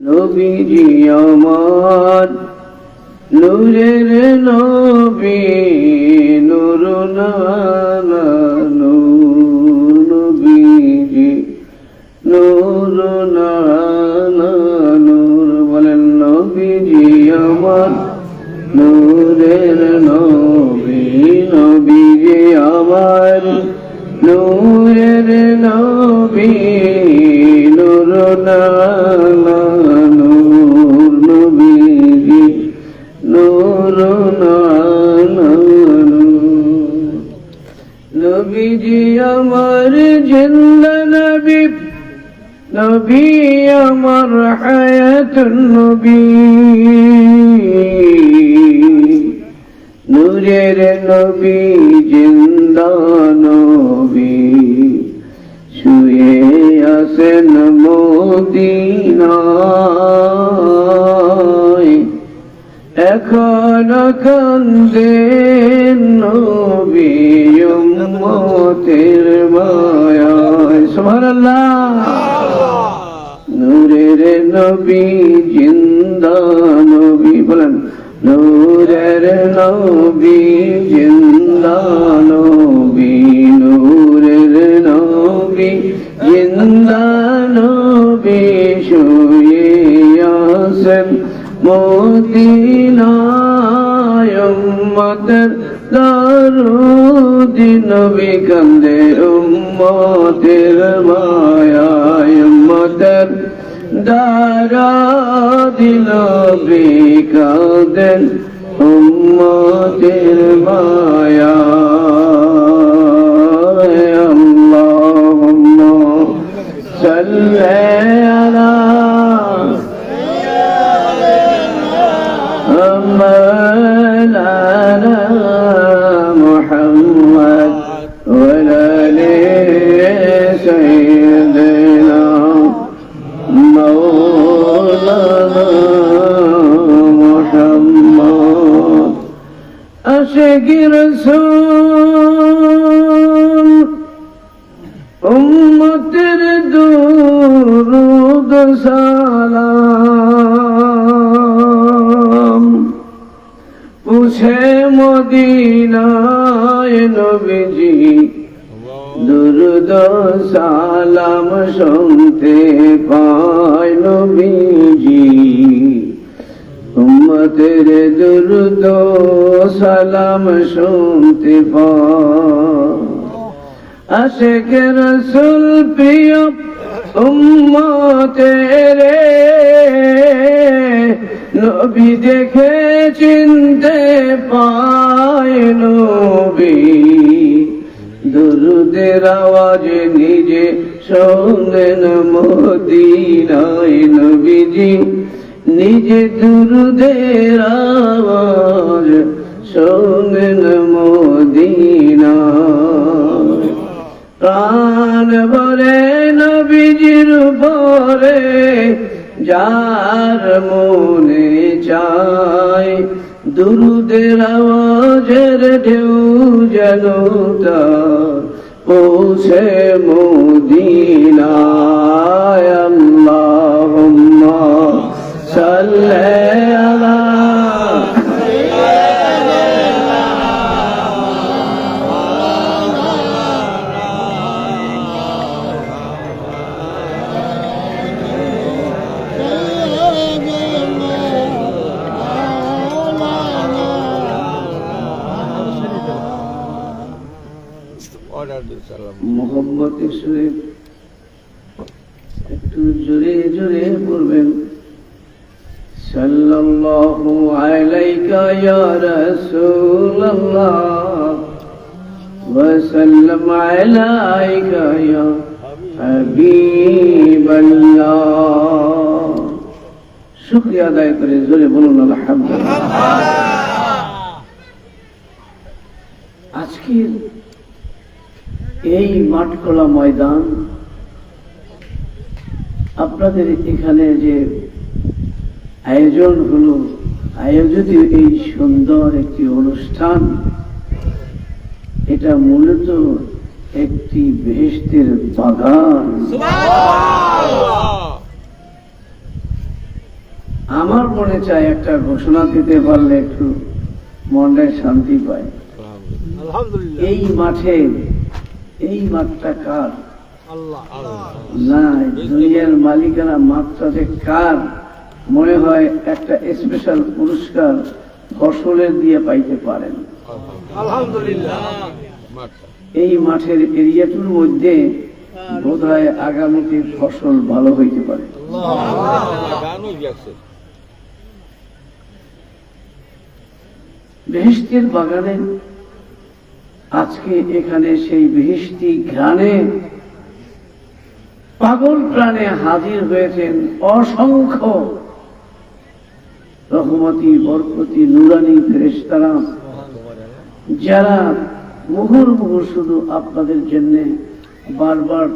নবীজি আমার নূরের নবী নূর নবীজি নূর নূর বলেন নবীজি আমার নূরের নবী নবীজি আমার, নূরের নবী নূর নানা নবীজি আমার জিন্দা নবী নবী আমার হায়াত নবী। নূরের নবী জিন্দা নবী, শুয়ে আসেন মদিনায় এখন কান্দেন নবী উম্মতের মায়ায়। সুবহানাল্লাহ। নূরের নবী জিন্দা নবী, বলেন, নূরের নবী জিন্দা নবী নূরের মদিনায় উম্মতের দারুদি নবী কান্দে উম্মতের মায়ায় উম্মতের দারা দিল কাঁদেন উম্মতের মায়া। কি রসুল? উম্মতের দুরুদ সালাম। পুছে মদিনায় নবীজি দুরুদ সালাম শুনতে পায় নবীজি। উম্মতের দুরুদ সালাম শুনতে আশেক রসুল প্রিয় উম্মতেরে, নবী দেখে চিনতে পায় নবী। দুরুদের আওয়াজ নিজে শোনেন মদিনায় নবীজি। নিজে দুরুদের আওয়াজ শোনেন মদিনায় প্রাণ বলে নবীজির পরে যার মনে চায় দুরুদের আওয়াজের ঢেউ যেন পৌঁছে মদিনায়। আল্লাহুম্মা সাল্লি আলা মোহাম্মদ ইসলে একটু জোরে জোরে পড়বেন সাল্লাল্লাহু আলাইকা ইয়া রাসূলুল্লাহ ওয়া সাল্লাম আলাইকা ইয়া হাবিবাল্লাহ। শুকরিয়া আদায় করে জোরে বলুন, আলহামদুলিল্লাহ। আজকের এই মাঠখোলা ময়দান আপনাদের এখানে যে আয়োজন হলো আয়োজিত এই সুন্দর একটি অনুষ্ঠান। এটা মূলত একটি বেহেস্তের বাগান। আমার মনে চায় একটা ঘোষণা দিতে পারলে একটু মনে শান্তি পায়। এই মাঠে এই মাঠটা কার? না দুনিয়ার মালিকানা মাঠটা যে কার? মনে হয় একটা স্পেশাল পুরস্কার ফসলের দিয়ে পাইতে পারেন। এই মাঠের এরিয়াটুর মধ্যে বোধ হয় আগামীতে ফসল ভালো হইতে পারে। বেহেস্তির বাগানে আজকে এখানে সেই বেহেস্তি ঘ্রাণে পাগল প্রাণে হাজির হয়েছেন অসংখ্য রহমতি বরকতি নুরানি ফেরেশতারা যারা মুহুর মুহুর শুধু আপনাদের জন্য বারবার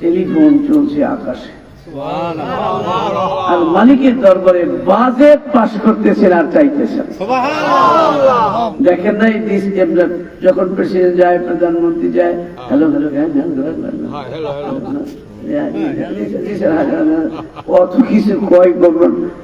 টেলিফোন চলছে আকাশে আর মালিকের দরবারে বাজেট পাশ করতেছেন আর চাইতেছেন দেখেন নাই দিস যখন প্রেসিডেন্ট যায় প্রধানমন্ত্রী যায় হ্যালো হ্যালো কত কিছু কয় যা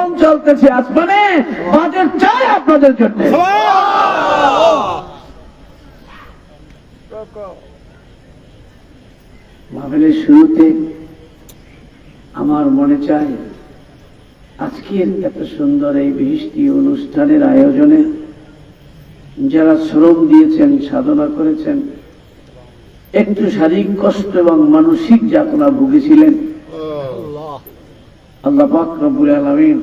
চলতেছে আসমানে বাজেট চাই আপনাদের জন্য। মাহফিলের শুরুতে আমার মনে চায় আজকের এত সুন্দর এই বৃষ্টি অনুষ্ঠানের আয়োজনে যারা শ্রম দিয়েছেন সাধনা করেছেন একটু শারীরিক কষ্ট এবং মানসিক যাতনা ভুগেছিলেন আল্লাহ। আল্লাহ পাক রব্বুল আলামিন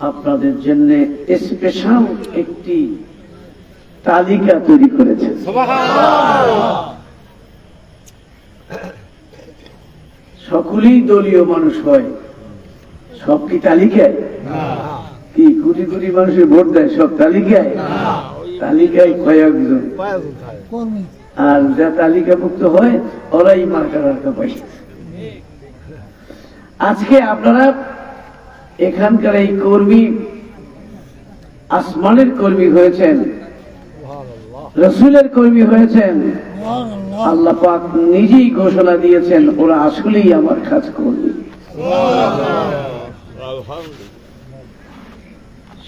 আপনাদের জন্য স্পেশাল একটি তালিকা তৈরি করেছেন সকলেই দলীয় মানুষ হয়। সব কি তালিকায়? কি কোটি কোটি মানুষের ভোট দেয়, সব তালিকায়? তালিকায় কয়েকজন। আর যা তালিকাভুক্ত হয়, ওরাই মার্কা টার্কা পাই আজকে আপনারা এখানকার এই কর্মী, আসমানের কর্মী হয়েছেন, রসুলের কর্মী হয়েছেন। আল্লাহ পাক নিজেই ঘোষণা দিয়েছেন, ওরা আসলেই আমার কাজ করবে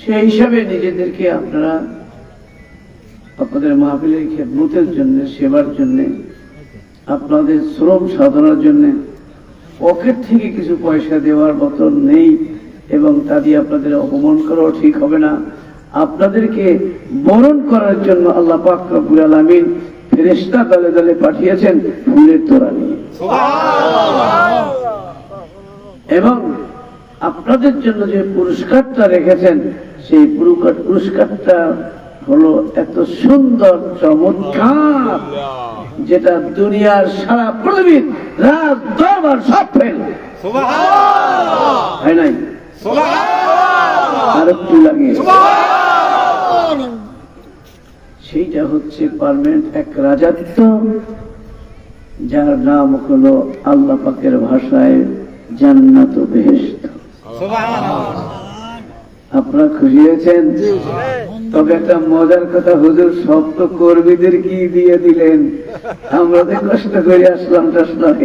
সেই হিসাবে নিজেদেরকে আপনারা আপনাদের মাহফিলের খেদমতের জন্য, সেবার জন্য, আপনাদের শ্রম সাধনার জন্য, পকেট থেকে কিছু পয়সা দেওয়ার মতন নেই। এবং তা দিয়ে আপনাদের অপমান করাও ঠিক হবে না। আপনাদেরকে বরণ করার জন্য আল্লাহ পাক রব্বুল আলামিন ফেরেশতা দলে দলে পাঠিয়েছেন ফুলের তোরা নিয়ে। এবং আপনাদের জন্য যে পুরস্কারটা রেখেছেন সেই পুরস্কারটা হলো এত সুন্দর চমৎকার যেটা দুনিয়ার সারা পৃথিবীর রাজ দরবার সব ফেল। হয় নাই? আর একটু লাগে? সেইটা হচ্ছে পারমানেন্ট এক রাজত্ব যার নাম হলো আল্লাহ পাকের ভাষায় জান্নাত ও বেহেশত। আপনারা খুশি হয়েছেন? তবে একটা মজার কথা হুজুর সব তো কর্মীদের কি দিয়ে দিলেন? আমরা তো কষ্ট করে আসলাম টাসলাম।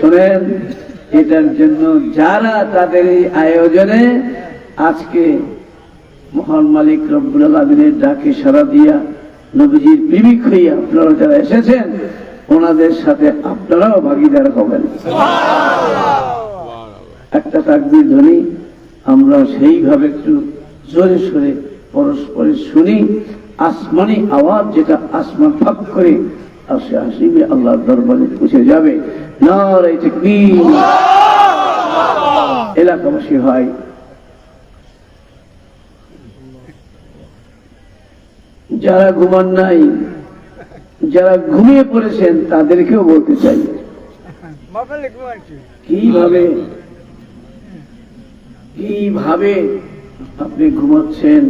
শোনেন এটার জন্য যারা তাদের এই আয়োজনে আজকে মহান মালিক রব্বুল আলমিনের ডাকে সারা দিয়া নবীজির প্রেমিক হইয়া আপনারা যারা এসেছেন ওনাদের সাথে আপনারাও ভাগিদার হবেন। একটা তাকবির ধ্বনি আমরা সেইভাবে একটু জোরে সোরে পরস্পরের শুনি আসমানি আওয়াজ যেটা আসমান ফাঁক করে আসে আসিবে আল্লাহর দরবারে পৌঁছে যাবে। নারাই তাকবীর। এলাকাবাসী হয় যারা ঘুমান নাই যারা ঘুমিয়ে পড়েছেন তাদেরকেও বলতে চাই। কীভাবে? কীভাবে আপনি ঘুমাচ্ছেন?